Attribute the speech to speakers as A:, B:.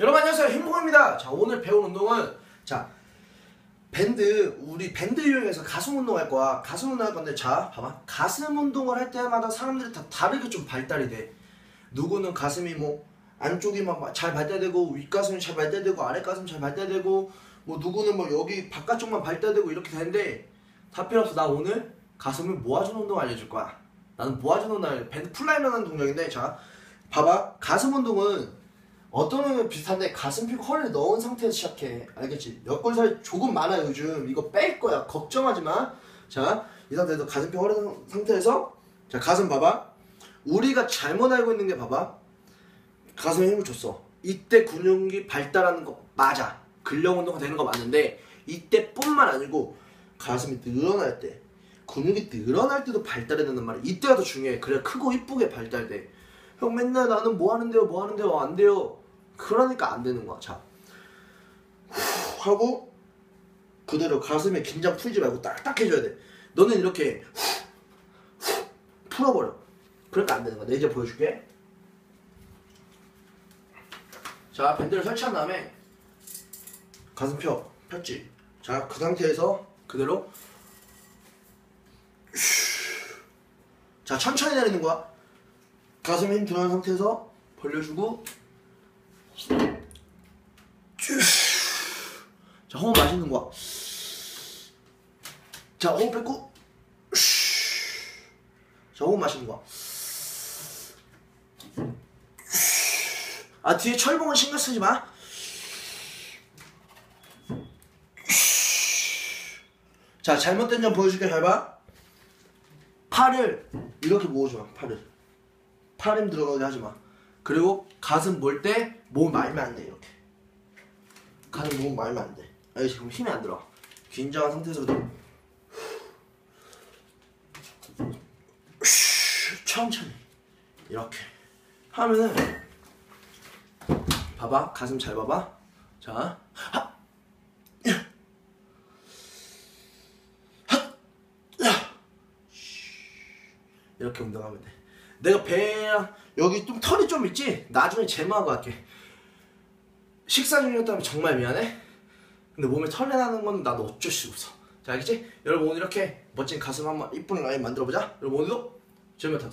A: 여러분 안녕하세요. 힘콩입니다. 자 오늘 배울 운동은 자 밴드 우리 밴드 이용해서 가슴 운동할 거야. 가슴 운동할 건데 자 봐봐. 가슴 운동을 할 때마다 사람들이 다 다르게 좀 발달이 돼. 누구는 가슴이 뭐 안쪽이 막 잘 발달되고 윗가슴이 잘 발달되고 아랫가슴 잘 발달되고 뭐 누구는 뭐 여기 바깥쪽만 발달되고 이렇게 되는데 다 필요 없어. 나 오늘 가슴을 모아주는 운동 알려줄 거야. 나는 모아주는 운동 알려 밴드 플라이라는 동작인데 자 봐봐. 가슴 운동은 어떤 운동 비슷한데 가슴 펴고 허리를 넣은 상태에서 시작해. 알겠지? 옆골 살이 조금 많아 요즘. 이거 뺄 거야. 걱정하지 마자이 상태에서 가슴 펴고 허리 상태에서. 자 가슴 봐봐. 우리가 잘못 알고 있는 게 봐봐. 가슴에 힘을 줬어. 이때 근육이 발달하는 거 맞아. 근력 운동가 되는 거 맞는데 이때뿐만 아니고 가슴이 늘어날 때 근육이 늘어날 때도 발달해야 된단 말이야. 이때가 더 중요해. 그래야 크고 이쁘게 발달돼. 형 맨날 나는 뭐 하는데요? 뭐 하는데요? 안 돼요 그러니까 안 되는 거야 자. 후 하고 그대로 가슴에 긴장 풀지 말고 딱딱 해줘야 돼. 너는 이렇게 후, 후 풀어버려. 그러니까 안 되는 거야. 내 이제 보여줄게. 자 밴드를 설치한 다음에 가슴 펴. 폈지? 자 그 상태에서 그대로 자 천천히 내리는 거야. 가슴에 힘 들어간 상태에서 벌려주고 자 호흡 마시는 거야 자 호흡 뺏고 자 호흡 마시는 거야 아 뒤에 철봉은 신경 쓰지 마 자, 잘못된 점 보여줄게, 잘 봐. 팔을 이렇게 모으지 마, 팔을. 팔힘 들어가게 하지 마. 그리고 가슴 몰 때 몸 말면 안 돼, 이렇게. 가슴 몸 말면 안 돼. 알겠지? 그럼 힘이 안 들어. 긴장한 상태에서 그대로. 천천히. 이렇게. 하면은, 봐봐. 가슴 잘 봐봐. 자, 하! 이렇게 운동하면 돼. 내가 배랑 여기 좀 털이 좀 있지? 나중에 제모하고 할게. 식사 중이었다면 정말 미안해. 근데 몸에 털이 나는 건 나도 어쩔 수 없어. 자, 알겠지? 여러분 오늘 이렇게 멋진 가슴 한번 이쁜 라인 만들어 보자. 여러분 오늘도 재미있다.